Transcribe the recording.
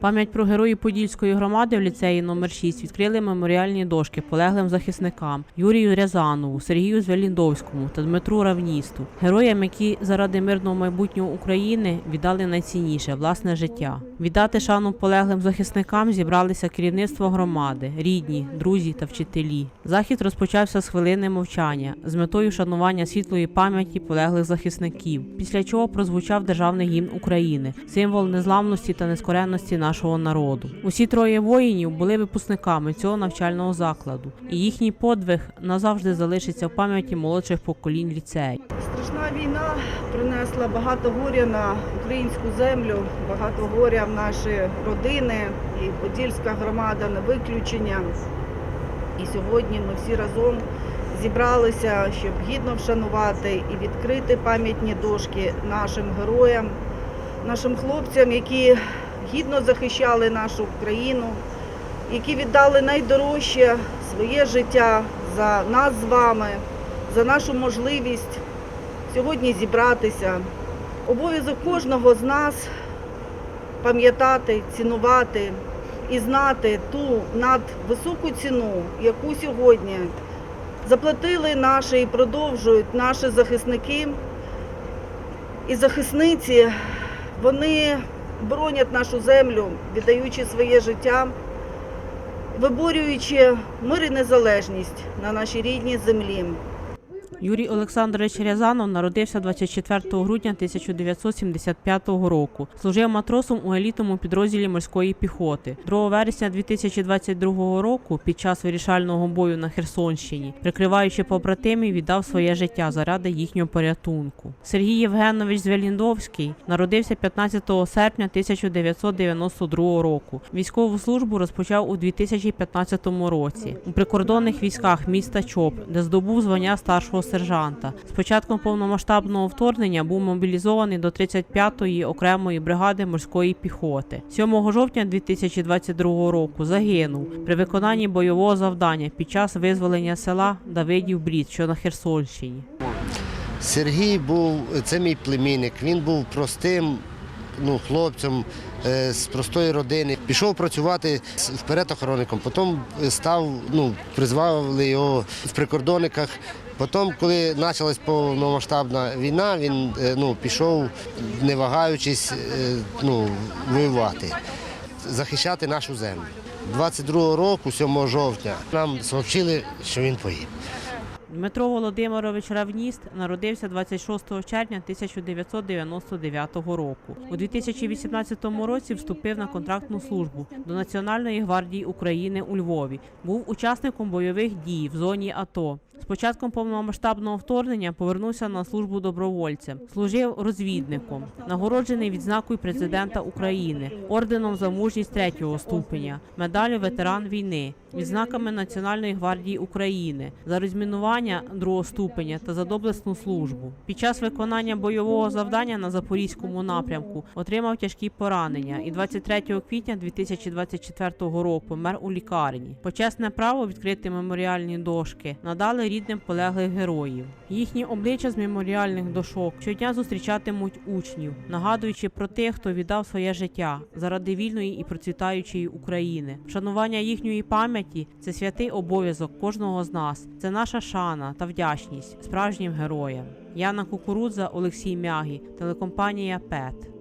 Пам'ять про героїв Подільської громади в ліцеї номер 6 відкрили меморіальні дошки полеглим захисникам Юрію Рязанову, Сергію Звеліндовському та Дмитру Равністу, героям, які заради мирного майбутнього України віддали найцінніше власне життя. Віддати шану полеглим захисникам зібралися керівництво громади, рідні, друзі та вчителі. Захід розпочався з хвилини мовчання з метою шанування світлої пам'яті полеглих захисників, після чого прозвучав державний гімн України, символ незламності та нескоренності нашого народу. Усі троє воїнів були випускниками цього навчального закладу, і їхній подвиг назавжди залишиться в пам'яті молодших поколінь ліцею. Страшна війна принесла багато горя на українську землю, багато горя в наші родини, і Подільська громада не виключення. І сьогодні ми всі разом зібралися, щоб гідно вшанувати і відкрити пам'ятні дошки нашим героям, нашим хлопцям, які гідно захищали нашу країну, які віддали найдорожче своє життя за нас з вами, за нашу можливість сьогодні зібратися. Обов'язок кожного з нас пам'ятати, цінувати і знати ту надвисоку ціну, яку сьогодні заплатили наші і продовжують наші захисники і захисниці. Вони боронять нашу землю, віддаючи своє життя, виборюючи мир і незалежність на нашій рідній землі. Юрій Олександрович Рязанов народився 24 грудня 1975 року. Служив матросом у елітному підрозділі морської піхоти. 2 вересня 2022 року, під час вирішального бою на Херсонщині, прикриваючи побратимів, віддав своє життя заради їхнього порятунку. Сергій Євгенович Звеліндовський народився 15 серпня 1992 року. Військову службу розпочав у 2015 році у прикордонних військах міста Чоп, де здобув звання старшого сержанта. З початком повномасштабного вторгнення був мобілізований до 35-ї окремої бригади морської піхоти. 7 жовтня 2022 року загинув при виконанні бойового завдання під час визволення села Давидів Брід, що на Херсонщині. Сергій був, це мій племінник, він був простим ну, хлопцем е, з простої родини. Пішов працювати вперед охоронником, потім став, ну, призвали його в прикордонниках. Потім, коли почалась повномасштабна війна, він е, ну, пішов, не вагаючись, е, ну, воювати, захищати нашу землю. 22 року, 7 жовтня, нам сообщили, що він погиб. Дмитро Володимирович Равніст народився 26 червня 1999 року. У 2018 році вступив на контрактну службу до Національної гвардії України у Львові. Був учасником бойових дій в зоні АТО. З початком повномасштабного вторгнення повернувся на службу добровольцем. Служив розвідником, нагороджений відзнакою президента України, орденом за мужність третього ступеня, медаллю ветеран війни, відзнаками Національної гвардії України за розмінування другого ступеня та за доблесну службу. Під час виконання бойового завдання на запорізькому напрямку отримав тяжкі поранення і 23 квітня 2024 року помер у лікарні. Почесне право відкрити меморіальні дошки надали рідним полеглих героїв. Їхні обличчя з меморіальних дошок щодня зустрічатимуть учнів, нагадуючи про тих, хто віддав своє життя заради вільної і процвітаючої України. Вшанування їхньої пам'яті це святий обов'язок кожного з нас. Це наша шана та вдячність справжнім героям. Яна Кукурудза, Олексій Мягі, телекомпанія ПЕТ.